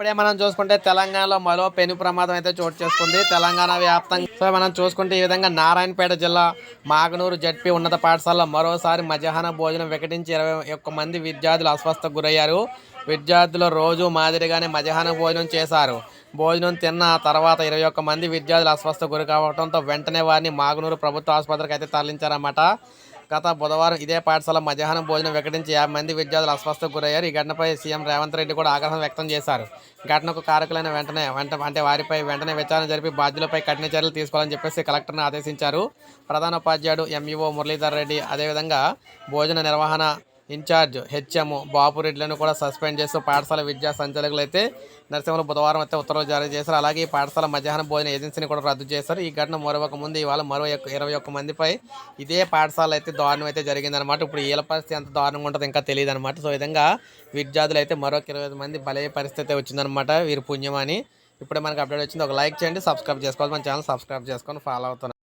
ఇప్పుడే మనం చూసుకుంటే తెలంగాణలో మరో పెను ప్రమాదం అయితే చోటు చేసుకుంది. తెలంగాణ వ్యాప్తంగా సో మనం చూసుకుంటే ఈ విధంగా నారాయణపేట జిల్లా మాగనూరు జడ్పీ ఉన్నత పాఠశాలలో మరోసారి మధ్యాహ్న భోజనం వికటించి ఇరవై ఒక్క మంది విద్యార్థులు అస్వస్థకు గురయ్యారు. విద్యార్థులు రోజు మాదిరిగానే మధ్యాహ్న భోజనం చేశారు. భోజనం తిన్న తర్వాత ఇరవై ఒక్క మంది విద్యార్థులు అస్వస్థ గురి కావడంతో వెంటనే వారిని మాగనూరు ప్రభుత్వ ఆసుపత్రికి అయితే తరలించారన్నమాట. గత బుధవారం ఇదే పాఠశాల మధ్యాహ్నం భోజనం వికటించి యాభై మంది విద్యార్థులు అస్వస్థకు గురయ్యారు. ఈ ఘటనపై సీఎం రేవంత్ రెడ్డి కూడా ఆగ్రహం వ్యక్తం చేశారు. ఘటనకు కారకులైన వెంటనే వెంట అంటే వారిపై వెంటనే విచారణ జరిపి బాధ్యులపై కఠిన చర్యలు తీసుకోవాలని చెప్పేసి కలెక్టర్ను ఆదేశించారు. ప్రధాన ఉపాధ్యాయుడు ఎంఈఓ మురళీధర్ రెడ్డి. అదేవిధంగా భోజన నిర్వహణ ఇన్ఛార్జ్ హెచ్ఎం బాపురెడ్డిలను కూడా సస్పెండ్ చేస్తూ పాఠశాల విద్యా సంచాలకులు అయితే నరసింహలు బుధవారం అయితే ఉత్తర్వులు జారీ చేశారు. అలాగే ఈ పాఠశాల మధ్యాహ్నం భోజన ఏజెన్సీని కూడా రద్దు చేశారు. ఈ ఘటన మరొక ముందు ఇవాళ మరో ఇరవై ఒక్క మందిపై ఇదే పాఠశాల అయితే దారుణం అయితే జరిగిందనమాట ఇప్పుడు వీళ్ళ పరిస్థితి ఎంత దారుణంగా ఉంటుందో ఇంకా తెలియదు అనమాట సో విధంగా విద్యార్థులు అయితే మరొక ఇరవై ఐదు మంది బలే పరిస్థితి వచ్చిందనమాట వీరి పుణ్యం అని ఇప్పుడే మనకి అప్డేట్ వచ్చింది. ఒక లైక్ చేయండి సబ్స్క్రైబ్ చేసుకోవాలి. మన ఛానల్ సబ్స్క్రైబ్ చేసుకొని ఫాలో అవుతున్నాను